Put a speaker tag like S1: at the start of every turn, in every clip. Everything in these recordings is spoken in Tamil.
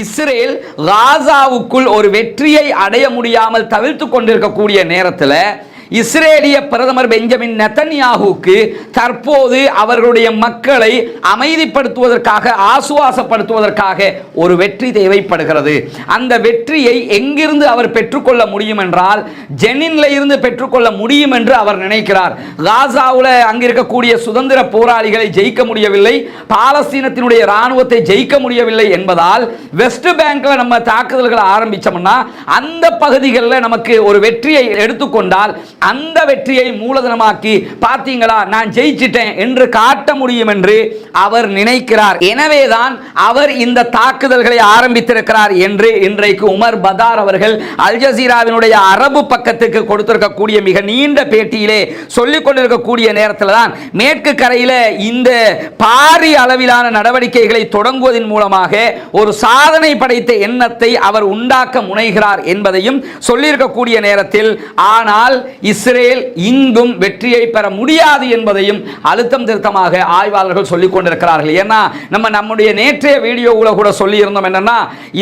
S1: இஸ்ரேல் காசாவுக்குள் ஒரு வெற்றியை அடைய முடியாமல் தவிர்த்து கொண்டிருக்கக்கூடிய நேரத்தில் இஸ்ரேலிய பிரதமர் பெஞ்சமின் நெத்தன்யாகுக்கு தற்போது அவர்களுடைய மக்களை அமைதிப்படுத்துவதற்காக ஆசுவாசப்படுத்துவதற்காக ஒரு வெற்றி தேவைப்படுகிறது. அந்த வெற்றியை எங்கிருந்து அவர் பெற்றுக்கொள்ள முடியும் என்றால் ஜெனின்ல இருந்து பெற்றுக்கொள்ள முடியும் என்று அவர் நினைக்கிறார். காசாவில் அங்கிருக்கக்கூடிய சுதந்திர போராளிகளை ஜெயிக்க முடியவில்லை. பாலஸ்தீனத்தினுடைய ராணுவத்தை ஜெயிக்க முடியவில்லை என்பதால் வெஸ்ட் பேங்க்ல நம்ம தாக்குதல்களை ஆரம்பிச்சோம்னா அந்த பகுதிகளில் நமக்கு ஒரு வெற்றியை எடுத்துக்கொண்டால் அந்த வெற்றியை மூலதனமாக்கி பார்த்தீங்களா நான் ஜெயிச்சிட்டேன் என்று காட்ட முடியும் என்று அவர் நினைக்கிறார். எனவேதான் அவர் இந்த தாக்குதல்களை ஆரம்பித்திருக்கிறார் என்று இன்றைக்கு உமர் பதார் அவர்கள் அல் ஜசீராவினுடைய அரபு பக்கத்துக்கு கொடுத்திருக்கக்கூடிய மிக நீண்ட பேட்டியிலே சொல்லிக் கொண்டிருக்கக்கூடிய நேரத்தில் தான் மேற்கு கரையில் இந்த பாரி அளவிலான நடவடிக்கைகளை தொடங்குவதன் மூலமாக ஒரு சாதனை படைத்த எண்ணத்தை அவர் உண்டாக்க முனைகிறார் என்பதையும் சொல்லியிருக்கக்கூடிய நேரத்தில் ஆனால் இஸ்ரேல் இங்கும் வெற்றியை பெற முடியாது என்பதையும் அழுத்தம் திருத்தமாக ஆய்வாளர்கள் சொல்லிக் கொண்டிருக்கிறார்கள் ஏன்னா நம்ம நம்முடைய நேற்றைய வீடியோவில் கூட சொல்லியிருந்தோம் என்னன்னா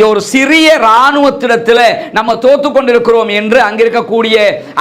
S1: ஒரு சிறிய இராணுவத்திடத்தில் நம்ம தோத்து கொண்டிருக்கிறோம் என்று அங்கிருக்கக்கூடிய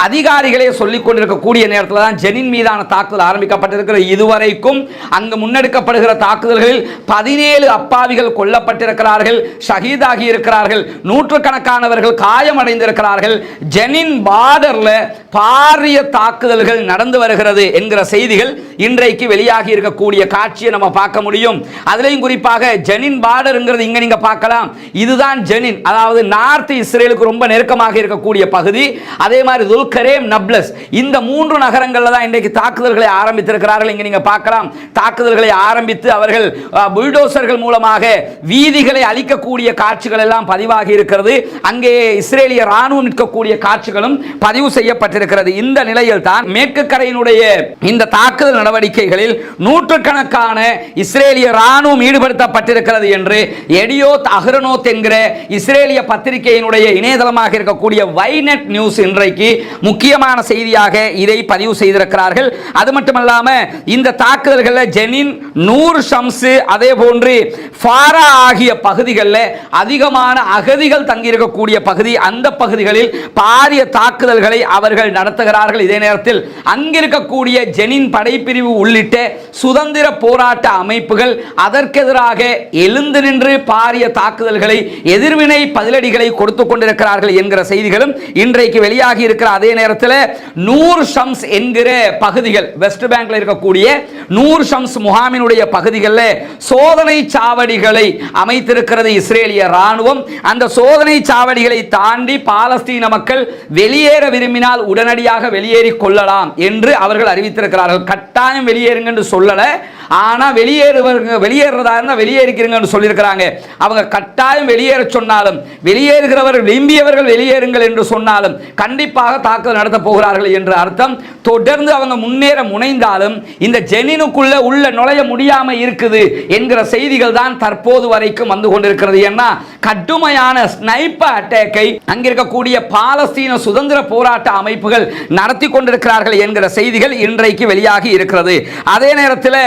S1: அதிகாரிகளே சொல்லிக் கொண்டிருக்கக்கூடிய நேரத்தில் தான் ஜெனின் மீதான தாக்குதல் ஆரம்பிக்கப்பட்டிருக்கிற இதுவரைக்கும் அங்கு முன்னெடுக்கப்படுகிற தாக்குதல்களில் பதினேழு அப்பாவிகள் கொல்லப்பட்டிருக்கிறார்கள் ஷஹீதாகி இருக்கிறார்கள் நூற்றுக்கணக்கானவர்கள் காயமடைந்திருக்கிறார்கள். ஜெனின் பார்டரில் பா பாரிய தாக்குதல்கள் நடந்து வருகிறது என்கிற செய்திகள் இன்றைக்கு வெளியாகி இருக்கக்கூடிய காட்சியை நம்ம பார்க்க முடியும். அதுலயும் குறிப்பாக ஜெனின் பார்டருங்கிறது இங்க நீங்க பார்க்கலாம். இதுதான் ஜெனின் அதாவது நார்த் இஸ்ரேலுக்கு ரொம்ப நெருக்கமாக இருக்கக்கூடிய பகுதி. அதே மாதிரி துல்கரேம் நப்லஸ் இந்த மூன்று நகரங்களில் தான் இன்றைக்கு தாக்குதல்களை ஆரம்பித்திருக்கிறார்கள். இங்க நீங்க பார்க்கலாம். தாக்குதல்களை ஆரம்பித்து அவர்கள் புல்டோசர்கள் மூலமாக வீதிகளை அழிக்கக்கூடிய காட்சிகள் எல்லாம் பதிவாகி இருக்கிறது. அங்கே இஸ்ரேலிய ராணுவம் நிற்கக்கூடிய காட்சிகளும் பதிவு செய்யப்பட்டிருக்கிறது. இந்த நிலையில் தான் மேற்கு கரையினுடைய இந்த தாக்குதல் நடவடிக்கைகளில் நூற்றுக்கணக்கான இஸ்ரேலிய ராணுவம் ஈடுபடுத்தப்பட்டிருக்கிறது என்று எடியோத் அஹ்ரனோத் என்கிற இஸ்ரேலிய பத்திரிகையினுடைய இணையதளமாக இருக்கக்கூடிய வைநெட் நியூஸ் இன்றைக்கு முக்கியமான செய்தியாக இதை பதிவு செய்திருக்கிறார்கள். அது மட்டுமல்லாம இந்த தாக்குதல்களில் ஜெனின் நூர் ஷம்ஸ் அதே போன்று ஃபாரா ஆகிய பகுதிகளில் அதிகமான அகதிகள் தங்கியிருக்கக்கூடிய பகுதி. அந்த பகுதிகளில் பாரிய தாக்குதல்களை அவர்கள் நடத்த நடத்துகிறார்கள். இதே நேரத்தில் அங்கிருக்கக்கூடிய ஜெனின் படைப்பிரிவு உள்ளிட்ட சுதந்திர போராட்ட அமைப்புகள் அதற்கெதிராக எழுந்து நின்று பாரிய தாக்குதல்களை எதிர்வினை பதிலடிகளை கொடுத்து கொண்டிருக்கிறார்கள் என்கிற செய்திகளும் இன்றைக்கு வெளியாகி இருக்கிற அதே நேரத்தில் நூர் ஷம்ஸ் என்கிற பகுதிகள் வெஸ்ட் பேங்க்ல இருக்கக்கூடிய நூர் ஷம்ஸ் முகாமினுடைய பகுதிகளில் சோதனை சாவடிகளை அமைத்திருக்கிறது இஸ்ரேலிய ராணுவம் அந்த சோதனை சாவடிகளை தாண்டி பாலஸ்தீன மக்கள் வெளியேற விரும்பினால் உடனடி உடனடியாக வெளியேறி கொள்ளலாம் என்று அவர்கள் அறிவித்திருக்கிறார்கள். கட்டாயம் வெளியேறுங்க என்று சொல்லலை. ஆனா வெளியேறுவங்க வெளியேறதா இருந்தால் வெளியேறிக்கிறீங்கன்னு சொல்லியிருக்கிறாங்க. அவங்க கட்டாயம் வெளியேற சொன்னாலும் வெளியேறுகிறவர்கள் விரும்பியவர்கள் வெளியேறுங்கள் என்று சொன்னாலும் கண்டிப்பாக தாக்குதல் நடத்த போகிறார்கள் என்று அர்த்தம். தொடர்ந்து அவங்க முன்னேற முனைந்தாலும் இந்த ஜெனினுக்குள்ள உள்ள நுழைய முடியாம இருக்குது என்கிற செய்திகள் தான் தற்போது வரைக்கும் வந்து கொண்டிருக்கிறது. ஏன்னா கடுமையான ஸ்னைப்பர் அட்டேக்கை அங்கிருக்கக்கூடிய பாலஸ்தீன சுதந்திர போராட்ட அமைப்புகள் நடத்தி கொண்டிருக்கிறார்கள் என்கிற செய்திகள் இன்றைக்கு வெளியாகி இருக்கிறது. அதே நேரத்தில்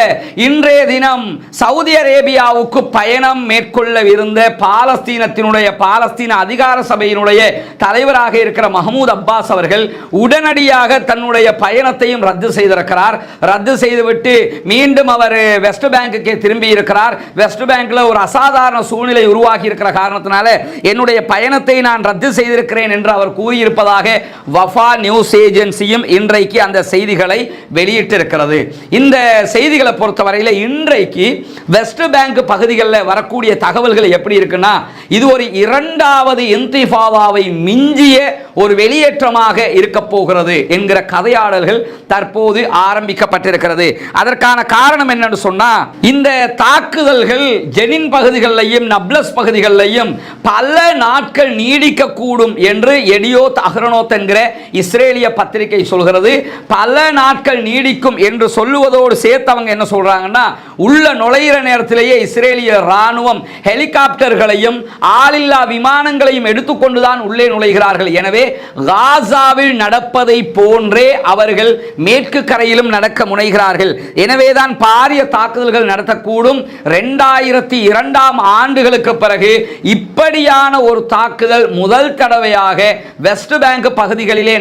S1: இன்றைய தினம் சவுதி அரேபியாவுக்கு பயணம் மேற்கொள்ளவிருந்த பாலஸ்தீனத்தினுடைய பாலஸ்தீன அதிகார சபையினுடைய தலைவராக இருக்கிற மஹமூத் அப்பாஸ் அவர்கள் உடனடியாக தன்னுடைய பயணத்தையும் ரத்து செய்திருக்கிறார். ரத்து செய்துவிட்டு மீண்டும் அவர் வெஸ்ட் பேங்குக்கு திரும்பி இருக்கிறார் வெஸ்ட் பேங்க்ல ஒரு அசாதாரண சூழ்நிலை உருவாகி இருக்கிற காரணத்தினால என்னுடைய பயணத்தை நான் ரத்து செய்திருக்கிறேன் என்று அவர் கூறியிருப்பதாக வஃபா நியூஸ் நியூஸ் ஏஜென்சியும் இன்றைக்கு அந்த செய்திகளை வெளியிட்டிருக்கிறது. இந்த செய்திகளை பொறுத்தவரையில் இன்றைக்கு வெஸ்ட் பேங்க் பகுதிகளில் வரக்கூடிய தகவல்கள் எப்படி இருக்குன்னா இது ஒரு இரண்டாவது இன்திஃபாதாவை மிஞ்சிய ஒரு வெளியேற்றமாக இருக்க போகிறது என்கிற கதையாடல்கள் தற்போது ஆரம்பிக்கப்பட்டிருக்கிறது. அதற்கான காரணம் என்னன்னு சொன்னா இந்த தாக்குதல்கள் ஜெனின் பகுதிகளிலையும் நப்லஸ் பகுதிகளிலையும் பல நாட்கள் நீடிக்கக்கூடும் என்று எடியோத் அஹ்ரனோத் என்கிற இஸ்ரேலிய இஸ்ரேலிய பத்திரிகை சொல்கிறது பல நாட்கள் நீடிக்கும் என்று சொல்லுவதோடு சேர்த்து அவங்க என்ன சொல்றாங்கன்னா உள்ள நுழையிற நேரத்திலேயே இஸ்ரேலிய ராணுவம் ஹெலிகாப்டர்களையும் ஆளில்லா விமானங்களையும் எடுத்துக்கொண்டுதான் உள்ளே நுழைகிறார்கள். எனவே காசாவில் நடப்பதை போன்றே அவர்கள் மேற்கு கரையிலும் நடக்க முனைகிறார்கள். எனவேதான் பாரிய தாக்குதல்கள் நடத்தக்கூடும். ரெண்டாயிரத்தி இரண்டாம் ஆண்டுகளுக்கு பிறகு இப்படியான ஒரு தாக்குதல் முதல் தடவையாக வெஸ்ட் பேங்க் பகுதிகளிலே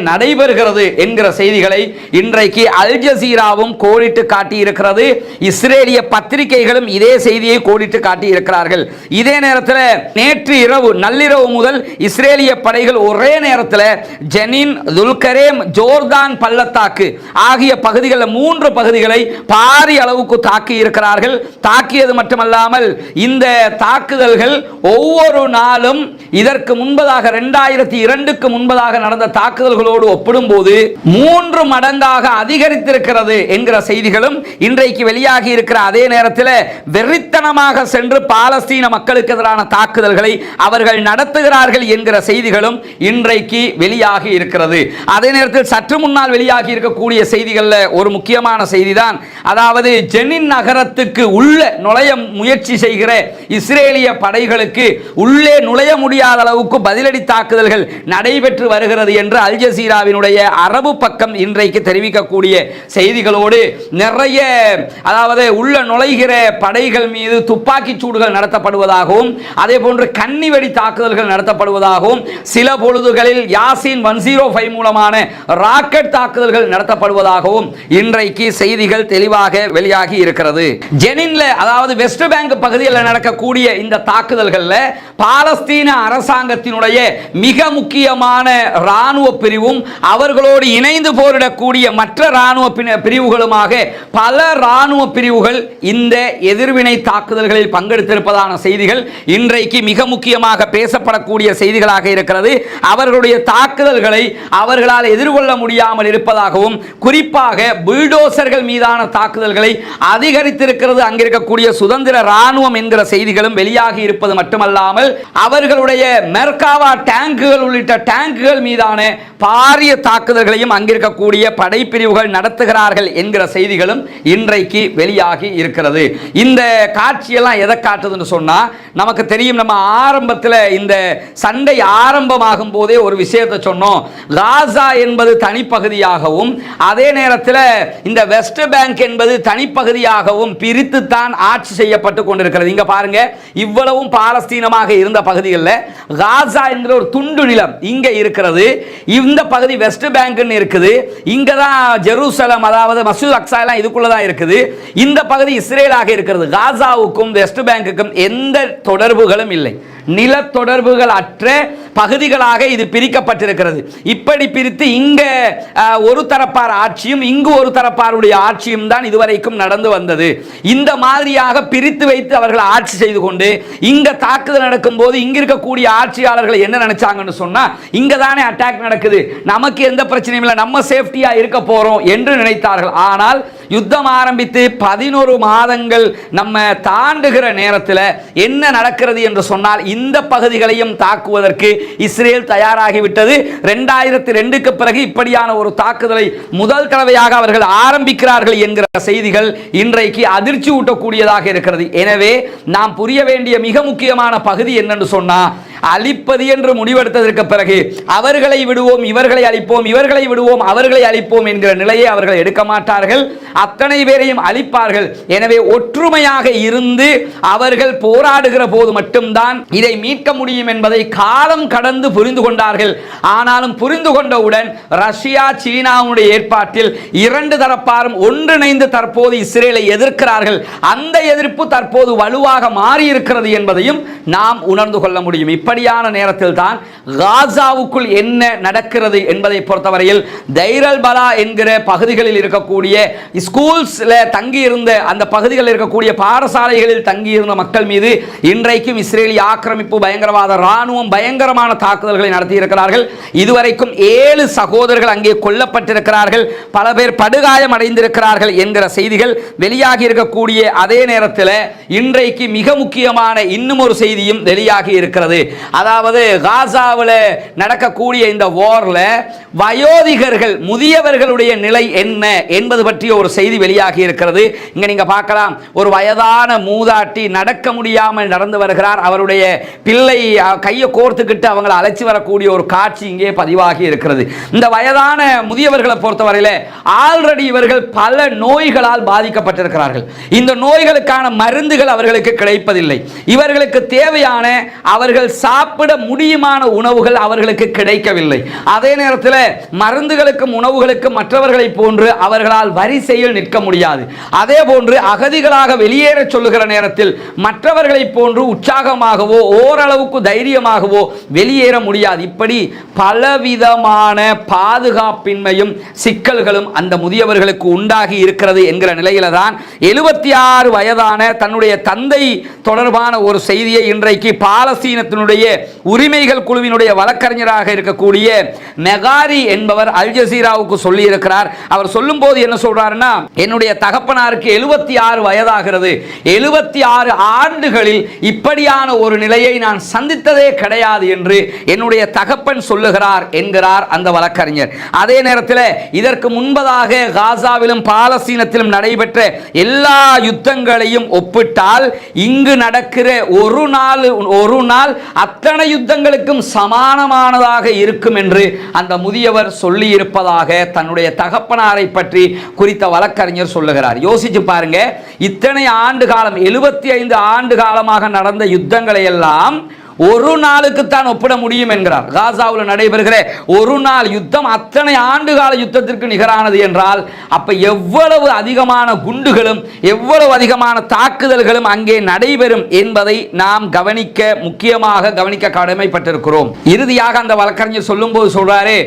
S1: வருகிறது என்கிற செய்திகளை இன்றைக்கு அல் ஜசீராவும் கோடிட்டு காட்டியிருக்கிறது. இஸ்ரேலிய பத்திரிகைகளும் இதே செய்தியை கோடிட்டு காட்டியிருக்கிறார்கள். இதே நேரத்தில் நேற்று இரவு நள்ளிரவு முதல் இஸ்ரேலிய படைகள் ஒரே நேரத்தில் ஜெனின் துல்கரேம் ஜோர்தான் பள்ளத்தாக்கு ஆகிய பகுதிகளில் மூன்று பகுதிகளை பாரிய அளவுக்கு தாக்கி இருக்கிறார்கள் தாக்கியது மட்டுமல்லாமல் இந்த தாக்குதல்கள் ஒவ்வொரு நாளும் இதற்கு முன்பதாக ரெண்டாயிரத்தி இரண்டுக்கு முன்பதாக நடந்த தாக்குதல்களோடு ஒப்பிடும்போது மூன்று மடங்காக அதிகரித்திருக்கிறது என்கிற செய்திகளும் இன்றைக்கு வெளியே வெளியாகி இருக்கிற அதே நேரத்தில் வெறித்தனமாக சென்று பாலஸ்தீன மக்களுக்கு எதிரான தாக்குதல்களை அவர்கள் நடத்துகிறார்கள் என்கிற செய்திகளும் இன்றைக்கு வெளியாகி இருக்கிறது. அதே நேரத்தில் சற்று முன்னால் வெளியாகி இருக்கக்கூடிய செய்திகளில் ஒரு முக்கியமான செய்தி தான் அதாவது ஜெனின் நகரத்துக்கு உள்ள நுழைய முயற்சி செய்கிற இஸ்ரேலிய படைகளுக்கு உள்ளே நுழைய முடியாத அளவுக்கு பதிலடி தாக்குதல்கள் நடைபெற்று வருகிறது என்று அல் ஜசீராவினுடைய அரபு பக்கம் இன்றைக்கு தெரிவிக்கக்கூடிய செய்திகளோடு நிறைய அதாவது அதாவது உள்ள நுழைகிற படைகள் மீது துப்பாக்கி சூடுகள் நடத்தப்படுவதாகவும் அதே போன்று கன்னி வெடி தாக்குதல்கள் நடத்தப்படுவதாகவும் சில பொழுதுகளில் யாசின் ஒன் ஜீரோ ஃபைவ் மூலமான ராக்கெட் தாக்குதல்கள் நடத்தப்படுவதாகவும் இன்றைக்கு செய்திகள் தெளிவாக வெளியாகி இருக்கிறது. ஜெனின்ல அதாவது வெஸ்ட் பேங்க் பகுதியில் நடக்கக்கூடிய இந்த தாக்குதல்களில் பாலஸ்தீன அரசாங்கத்தினுடைய மிக முக்கியமான இராணுவ பிரிவும் அவர்களோடு இணைந்து போரிடக்கூடிய மற்ற இராணுவ பிரிவுகளுமாக பல இராணுவ பிரிவுகள் இந்த எதிர்வினை தாக்குதல்களில் பங்கெடுத்திருப்பதான செய்திகள் இன்றைக்கு மிக முக்கியமாக பேசப்படக்கூடிய செய்திகளாக இருக்கிறது. அவர்களுடைய தாக்குதல்களை அவர்களால் எதிர்கொள்ள முடியாமல் இருப்பதாகவும் குறிப்பாக புல்டோசர்கள் மீதான தாக்குதல்களை அதிகரித்திருக்கிறது. அங்கிருக்கக்கூடிய சுதந்திர ராணுவம் என்கிற செய்திகளும் வெளியாகி இருப்பது மட்டுமல்லாமல் அவர்களுடைய மெர்காவா டேங்குகள் உள்ளிட்ட டேங்குகள் மீதான பாரிய தாக்குதல்களையும் அங்கிருக்கக்கூடிய படைப்பிரிவுகள் நடத்துகிறார்கள் என்கிற செய்திகளும் இன்றைக்கு வெளியாகி இருக்கிறது. இந்த காட்சியெல்லாம் எதை காட்டுதுன்னு சொன்னால் நமக்கு தெரியும் நம்ம ஆரம்பத்தில் இந்த சண்டை ஆரம்பமாகும் போதே ஒரு விஷயத்தை சொன்னோம். காசா என்பது தனிப்பகுதியாகவும் அதே நேரத்தில் இந்த வெஸ்ட் பேங்க் என்பது தனிப்பகுதியாகவும் பிரித்து தான் ஆட்சி செய்யப்பட்டு கொண்டிருக்கிறது. இங்கே பாருங்க இவ்வளவும் பாலஸ்தீனமாக இருந்த பகுதிகளில் காசா என்கிற ஒரு துண்டு நிலம் இங்கே இருக்கிறது. இந்த பகுதி வெஸ்ட் பேங்க்னு இருக்குது. இங்கே தான் ஜெருசலம் அதாவது மசூத் அக்ஸா எல்லாம் இதுக்குள்ளே தான் இருக்குது. இந்த பகுதி இஸ்ரேலாக இருக்கிறது. காசாவுக்கும் வெஸ்ட் பேங்குக்கும் எந்த தொடர்புகளும் இல்லை. நில தொடர்புகள் அற்ற பகுதிகளாக இது பிரிக்கப்பட்டிருக்கிறது. இப்படி பிரித்து இங்க ஒரு தரப்பார் ஆட்சியும் இங்கு ஒரு தரப்பாருடைய ஆட்சியும் தான் இதுவரைக்கும் நடந்து வந்தது. இந்த மாதிரியாக பிரித்து வைத்து அவர்கள் ஆட்சி செய்து கொண்டு இங்க தாக்குதல் நடக்கும் போது இங்க இருக்கக்கூடிய ஆட்சியாளர்கள் என்ன நினைச்சாங்கன்னு சொன்னா இங்க தானே அட்டாக் நடக்குது. நமக்கு எந்த பிரச்சனையும் இல்லை. நம்ம சேஃப்டியா இருக்க போறோம் என்று நினைத்தார்கள். ஆனால் யுத்தம் ஆரம்பித்து பதினோரு மாதங்கள் நம்ம தாண்டுகிற நேரத்தில் என்ன நடக்கிறது என்று சொன்னால் இந்த பகுதிகளையும் தாக்குவதற்கு இஸ்ரேல் தயாராகிவிட்டது. ரெண்டாயிரத்தி ரெண்டுக்கு பிறகு இப்படியான ஒரு தாக்குதலை முதல் தடவையாக அவர்கள் ஆரம்பிக்கிறார்கள் என்கிற செய்திகள் இன்றைக்கு அதிர்ச்சி ஊட்டக்கூடியதாக இருக்கிறது. எனவே நாம் புரிய வேண்டிய மிக முக்கியமான பகுதி என்னென்று சொன்னால் அழிப்பது என்று முடிவெடுத்ததற்கு பிறகு அவர்களை விடுவோம் இவர்களை அழிப்போம் இவர்களை விடுவோம் அவர்களை அழிப்போம் என்கிற நிலையை அவர்கள் எடுக்க மாட்டார்கள். அத்தனை பேரையும் அழிப்பார்கள். எனவே ஒற்றுமையாக இருந்து அவர்கள் போராடுகிற போது மட்டும்தான் இதை மீட்க முடியும் என்பதை காலம் கடந்து புரிந்து கொண்டார்கள். ஆனாலும் புரிந்து கொண்டவுடன் ரஷ்யா சீனாவுடைய ஏற்பாட்டில் இரண்டு தரப்பாரும் ஒன்றிணைந்து தற்போது இஸ்ரேலை எதிர்க்கிறார்கள். அந்த எதிர்ப்பு தற்போது வலுவாக மாறி இருக்கிறது என்பதையும் நாம் உணர்ந்து கொள்ள முடியும். இப்படியான நேரத்தில் தான் காசாவுக்குள் என்ன நடக்கிறது என்பதை பொறுத்தவரையில் தைரல் பலா என்கிற பகுதிகளில் இருக்கக்கூடிய ஸ்கூல்ஸில் தங்கி இருந்த அந்த பகுதிகளில் இருக்கக்கூடிய பாடசாலைகளில் தங்கி இருந்த மக்கள் மீது இன்றைக்கும் இஸ்ரேலிய ஆக்கிரமிப்பு பயங்கரவாத இராணுவம் பயங்கரமான தாக்குதல்களை நடத்தி இருக்கிறார்கள் இதுவரைக்கும் ஏழு சகோதரர்கள் அங்கே கொல்லப்பட்டிருக்கிறார்கள். பல பேர் படுகாயம் அடைந்திருக்கிறார்கள் என்கிற செய்திகள் வெளியாகி இருக்கக்கூடிய அதே நேரத்தில் இன்றைக்கு மிக முக்கியமான இன்னும் ஒரு செய்தியும் வெளியாகி இருக்கிறது. அதாவது காசாவில் நடக்கக்கூடிய இந்த வோரில் வயோதிகர்கள் முதியவர்களுடைய நிலை என்ன என்பது பற்றிய ஒரு செய்தி வெளியாகி இருக்கிறது. இங்க நீங்க பார்க்கலாம். ஒரு வயதான மூதாட்டி நடக்க முடியாமல் நடந்து வருகிறார். அவருடைய பிள்ளை கையை கோர்த்துக்கிட்டு அவங்களை அழைச்சி வரக்கூடிய ஒரு காட்சி இங்கே பதிவாகி இருக்கிறது. இந்த வயதான முதியவர்களை பொறுத்தவரையில ஆல்ரெடி இவர்கள் பல நோய்களால் பாதிக்கப்பட்டிருக்கிறார்கள். இந்த நோய்களுக்கான மருந்துகள் அவர்களுக்கு கிடைப்பதில்லை. இவர்களுக்கு தேவையான அவர்கள் சாப்பிட முடியுமான உணவுகள் அவர்களுக்கு கிடைக்கவில்லை. அதே நேரத்தில் மருந்துகளுக்கும் உணவுகளுக்கும் மற்றவர்களைப் போன்று அவர்களால் வரிசை வரிசையில் நிற்க முடியாது. அதே போன்று அகதிகளாக வெளியேற சொல்லுகிற நேரத்தில் மற்றவர்களைப் போன்று உற்சாகமாகவோ ஓரளவுக்கு தைரியமாகவோ வெளியேற முடியாது. இப்படி பலவிதமான பாதுகாப்பின்மையும் சிக்கல்களும் அந்த முதியவர்களுக்கு உண்டாகி இருக்கிறது என்கிற நிலையில தான் எழுபத்தி ஆறு வயதான தன்னுடைய தந்தை தொடர்பான ஒரு செய்தியை இன்றைக்கு பாலஸ்தீனத்தினுடைய உரிமைகள் குழுவினுடைய வழக்கறிஞராக இருக்கக்கூடிய மெகாரி என்பவர் அல் ஜசீராவுக்கு சொல்லி இருக்கிறார் அவர் சொல்லும்போது என்ன சொல்றாருன்னா என்னுடைய தகப்பனாருக்கு எழுபத்தி ஆறு வயதாகிறது. எழுபத்தி ஆறு ஆண்டுகளில் இப்படியான ஒரு நிலையை நான் சந்தித்ததே கிடையாது என்று என்னுடைய தகப்பன் சொல்லுகிறார் என்கிறார் அந்த வழக்கறிஞர். அதே நேரத்தில் இதற்கு முன்பதாக காசாவிலும் பாலஸ்தீனத்திலும் நடைபெற்ற எல்லா யுத்தங்களையும் ஒப்பிட்டால் இங்கு நடக்கிற ஒரு நாள் ஒரு நாள் அத்தனை யுத்தங்களுக்கும் சமானமானதாக இருக்கும் என்று அந்த முதியவர் சொல்லியிருப்பதாக தன்னுடைய தகப்பனாரை பற்றி குறித்த வழக்கறிஞர் சொல்லுகிறார். யோசிச்சு பாருங்க. இத்தனை ஆண்டு காலம் எழுபத்தி ஐந்து ஆண்டு காலமாக நடந்த யுத்தங்களை எல்லாம் ஒரு நாளுக்கு தான் ஒப்பிட முடியும் என்கிறார். காசாவில் நடைபெறுகிற ஒரு நாள் யுத்தம் அத்தனை ஆண்டு கால யுத்தத்திற்கு நிகரானது என்றால் அப்ப எவ்வளவு அதிகமான குண்டுகளும் எவ்வளவு அதிகமான தாக்குதல்களும் அங்கே நடைபெறும் என்பதை நாம் கவனிக்க முக்கியமாக கவனிக்க கடமைப்பட்டிருக்கிறோம். இறுதியாக அந்த வழக்கறிஞர் சொல்லும்போது சொல்றாரு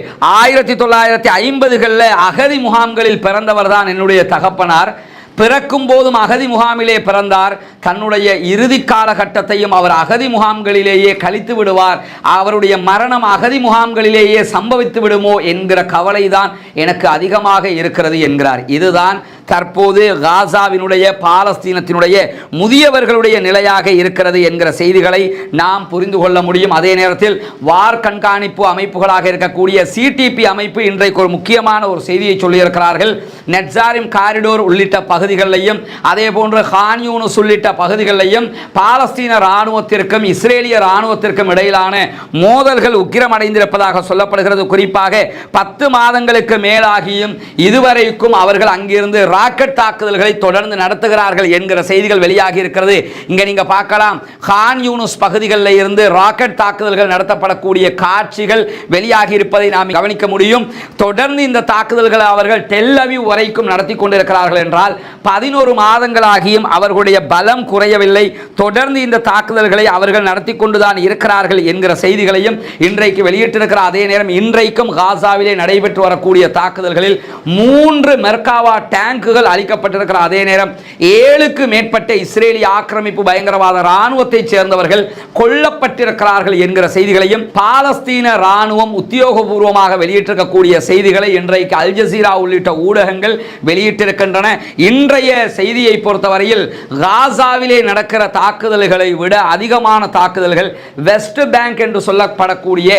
S1: ஆயிரத்தி தொள்ளாயிரத்தி ஐம்பதுகளில் அகதி முகாம்களில் பிறந்தவர் தான் என்னுடைய தகப்பனார். பிறக்கும் போதும் அகதி முகாமிலே பிறந்தார். தன்னுடைய இறுதி காலகட்டத்தையும் அவர் அகதி முகாம்களிலேயே கழித்து விடுவார். அவருடைய மரணம் அகதி முகாம்களிலேயே சம்பவித்து விடுமோ என்கிற கவலைதான் எனக்கு அதிகமாக இருக்கிறது என்கிறார். இதுதான் தற்போது காசாவினுடைய பாலஸ்தீனத்தினுடைய முதியவர்களுடைய நிலையாக இருக்கிறது என்கிற செய்திகளை நாம் புரிந்து கொள்ள முடியும். அதே நேரத்தில் வார் கண்காணிப்பு அமைப்புகளாக இருக்கக்கூடிய சிடிபி அமைப்பு இன்றைக்கு ஒரு முக்கியமான ஒரு செய்தியை சொல்லியிருக்கிறார்கள். நெட்சாரிம் காரிடோர் உள்ளிட்ட பகுதிகளிலையும் அதே போன்று ஹான்யூனஸ் உள்ளிட்ட பகுதிகளிலையும் பாலஸ்தீன இராணுவத்திற்கும் இஸ்ரேலிய இராணுவத்திற்கும் இடையிலான மோதல்கள் உக்கிரமடைந்திருப்பதாக சொல்லப்படுகிறது. குறிப்பாக பத்து மாதங்களுக்கு மேலாகியும் இதுவரைக்கும் அவர்கள் அங்கிருந்து ராக்கெட் தாக்குதல்களை தொடர்ந்து நடத்துகிறார்கள் என்கிற செய்திகள் வெளியாகி இருக்கிறது. இங்கே நீங்கள் பார்க்கலாம். ஹான் யூனுஸ் பகுதிகளில் இருந்து ராக்கெட் தாக்குதல்கள் நடத்தப்படக்கூடிய காட்சிகள் வெளியாகி இருப்பதை நாம் கவனிக்க முடியும். தொடர்ந்து இந்த தாக்குதல்களை அவர்கள் டெல்லவி வரைக்கும் நடத்தி கொண்டிருக்கிறார்கள் என்றால் பதினோரு மாதங்களாகியும் அவர்களுடைய பலம் குறையவில்லை. தொடர்ந்து இந்த தாக்குதல்களை அவர்கள் நடத்தி கொண்டுதான் இருக்கிறார்கள் என்கிற செய்திகளையும் இன்றைக்கு வெளியிட்டிருக்கிற அதே நேரம் இன்றைக்கும் காசாவிலே நடைபெற்று வரக்கூடிய தாக்குதல்களில் மூன்று மெர்காவா டேங்குகள் அளிக்கப்பட்டிருக்கிற அதே நேரம் ஏழுக்கு மேற்பட்ட இஸ்ரேலிய ஆக்கிரமிப்பு பயங்கரவாத இராணுவத்தைச் சேர்ந்தவர்கள் கொல்லப்பட்டிருக்கிறார்கள் என்கிற செய்திகளையும் பாலஸ்தீன இராணுவம் உத்தியோகபூர்வமாக வெளியிட்டிருக்கக்கூடிய செய்திகளை இன்றைக்கு அல் ஜசீரா உள்ளிட்ட ஊடகங்கள் வெளியிட்டிருக்கின்றன. இன்றைய செய்தியை பொறுத்தவரையில் காசாவிலே நடக்கிற தாக்குதல்களை விட அதிகமான தாக்குதல்கள் வெஸ்ட் பேங்க் என்று சொல்லப்படக்கூடிய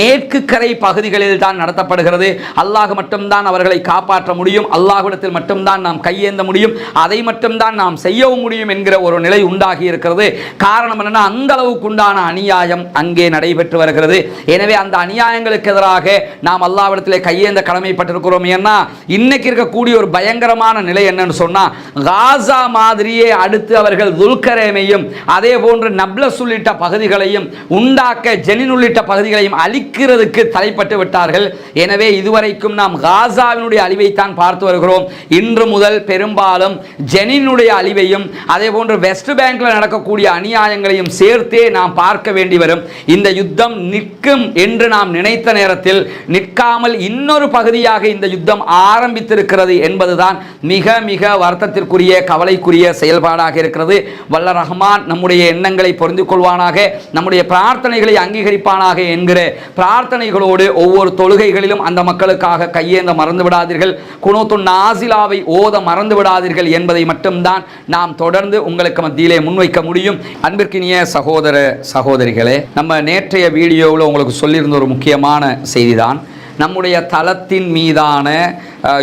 S1: மேற்கு கரை பகுதிகளில் தான் நடத்தப்படுகிறது. அல்லாஹ் மட்டும்தான் அவர்களை காப்பாற்ற முடியும். அல்லாஹ்விடத்தில் மட்டும்தான் மட்டும்தான் நாம் கையேந்த முடியும் அதை மட்டும்தான் நாம் செய்யவும் முடியும் என்கிற ஒரு நிலை உண்டாகி இருக்கிறது. காரணம் என்னன்னா அந்த அளவுக்கு உண்டான அநியாயம் அங்கே நடைபெற்று வருகிறது. எனவே அந்த அநியாயங்களுக்கு எதிராக நாம் அல்லாவிடத்திலே கையேந்த கடமைப்பட்டிருக்கிறோம். ஏன்னா இன்னைக்கு இருக்கக்கூடிய ஒரு பயங்கரமான நிலை என்னன்னு சொன்னா காசா மாதிரியே அடுத்து அவர்கள் துல்கரேமையும் அதே போன்று நப்லஸ் உள்ளிட்ட பகுதிகளையும் உண்டாக்க ஜெனின் உள்ளிட்ட பகுதிகளையும் அழிக்கிறதுக்கு தலைப்பட்டு விட்டார்கள். எனவே இதுவரைக்கும் நாம் காசாவினுடைய அழிவைத்தான் பார்த்து வருகிறோம். இன்று முதல் பெரும்பாலும் ஜெனினுடைய அழிவையும் அதே போன்று வெஸ்ட் பேங்க்ல நடக்கக்கூடிய அநியாயங்களையும் சேர்த்தே நாம் பார்க்க வேண்டி வரும். இந்த யுத்தம் நிற்கும் என்று நாம் நினைத்த நேரத்தில் நிற்காமல் இன்னொரு பகுதியாக இந்த யுத்தம் ஆரம்பித்திருக்கிறது என்பதுதான் மிக மிக வருத்தத்திற்குரிய கவலைக்குரிய செயல்பாடாக இருக்கிறது. வல்ல ரஹ்மான் நம்முடைய எண்ணங்களை பொருந்து கொள்வானாக நம்முடைய பிரார்த்தனைகளை அங்கீகரிப்பானாக என்கிற பிரார்த்தனைகளோடு ஒவ்வொரு தொழுகைகளிலும் அந்த மக்களுக்காக கையேந்த மறந்து விடாதீர்கள் குணோத்து நாசிலாவை ஓத மறந்து விடாதீர்கள் என்பதை மட்டும்தான் நாம் தொடர்ந்து உங்களுக்கு மத்தியிலே முன்வைக்க முடியும். அன்பிற்கினிய சகோதர சகோதரிகளே நம்ம நேற்றைய வீடியோவில் உங்களுக்கு சொல்லியிருந்த ஒரு முக்கியமான செய்திதான். நம்முடைய தளத்தின் மீதான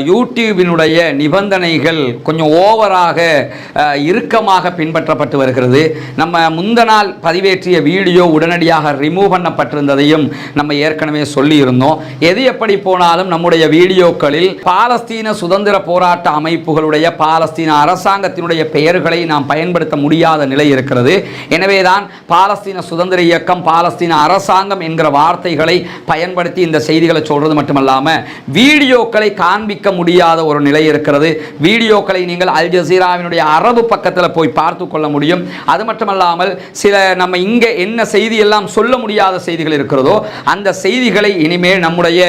S1: யூடியூபினுடைய நிபந்தனைகள் கொஞ்சம் ஓவராக இறுக்கமாக பின்பற்றப்பட்டு வருகிறது. நம்ம முந்த நாள் பதிவேற்றிய வீடியோ உடனடியாக ரிமூவ் பண்ணப்பட்டிருந்ததையும் நம்ம ஏற்கனவே சொல்லியிருந்தோம். எது எப்படி போனாலும் நம்முடைய வீடியோக்களில் பாலஸ்தீன சுதந்திர போராட்ட அமைப்புகளுடைய பாலஸ்தீன அரசாங்கத்தினுடைய பெயர்களை நாம் பயன்படுத்த முடியாத நிலை இருக்கிறது. எனவேதான் பாலஸ்தீன சுதந்திர இயக்கம் பாலஸ்தீன அரசாங்கம் என்கிற வார்த்தைகளை பயன்படுத்தி இந்த செய்திகளை சொல்கிறது மட்டுமல்லாமல் வீடியோக்களை காண்பிக்க முடியாத ஒரு நிலை இருக்கிறது. வீடியோக்களை நீங்கள் அல் ஜசீராவினுடைய அரபு பக்கத்தில் போய் பார்த்து கொள்ள முடியும். அது மட்டுமல்லாமல் சில நம்ம இங்கே என்ன செய்தி எல்லாம் சொல்ல முடியாத செய்திகள் இருக்கிறதோ அந்த செய்திகளை இனிமேல் நம்முடைய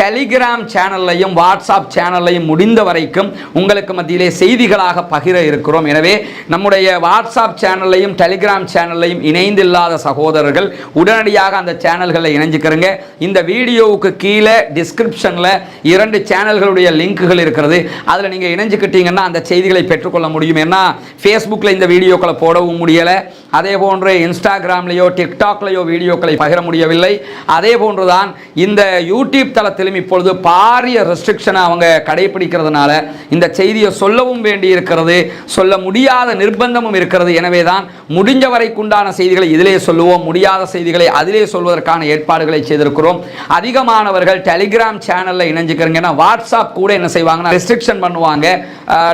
S1: டெலிகிராம் சேனல்லையும் வாட்ஸ்அப் சேனல்லையும் முடிந்த வரைக்கும் உங்களுக்கு மத்தியிலே செய்திகளாக பகிர இருக்கிறோம். எனவே நம்முடைய வாட்ஸ்அப் சேனல்லையும் டெலிகிராம் சேனல்லையும் இணைந்தில்லாத சகோதரர்கள் உடனடியாக அந்த சேனல்களில் இணைஞ்சுக்கிறங்க. இந்த வீடியோவுக்கு கீழே டிஸ்கிரிப்ஷனில் இரண்டு சேனல்களுடைய லிங்க்குகள் இருக்கிறது. அதில் நீங்கள் இணைஞ்சுக்கிட்டீங்கன்னா அந்த செய்திகளை பெற்றுக்கொள்ள முடியும். ஏன்னா ஃபேஸ்புக்கில் இந்த வீடியோக்களை போடவும் முடியலை. அதே போன்று இன்ஸ்டாகிராம்லேயோ டிக்டாக்லேயோ வீடியோக்களை பகிர முடியவில்லை. அதே போன்றுதான் இந்த யூடியூப் தளத்திலும் இப்பொழுது பாரிய ரெஸ்ட்ரிக்ஷனை அவங்க கடைபிடிக்கிறதுனால இந்த செய்தியை சொல்லவும் வேண்டி இருக்கிறது சொல்ல முடியாத நிர்பந்தமும் இருக்கிறது. எனவே தான் முடிஞ்ச வரைக்குண்டான செய்திகளை இதிலே சொல்லுவோம் முடியாத செய்திகளை அதிலே சொல்வதற்கான ஏற்பாடுகளை செய்திருக்கிறோம். அதிகமானவர்கள் டெலிகிராம் சேனலில் இணைஞ்சுக்கிறீங்க. ஏன்னா வாட்ஸ்அப் கூட என்ன செய்வாங்கன்னா ரெஸ்ட்ரிக்ஷன் பண்ணுவாங்க.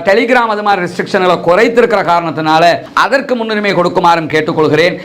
S1: டெலிகிராம் அது மாதிரி ரெஸ்ட்ரிக்ஷன்களை குறைத்திருக்கிற காரணத்தினால அதற்கு முன்னுரிமை கொடுக்குமாறு நான் கேட்டுக்கொள்கிறேன்.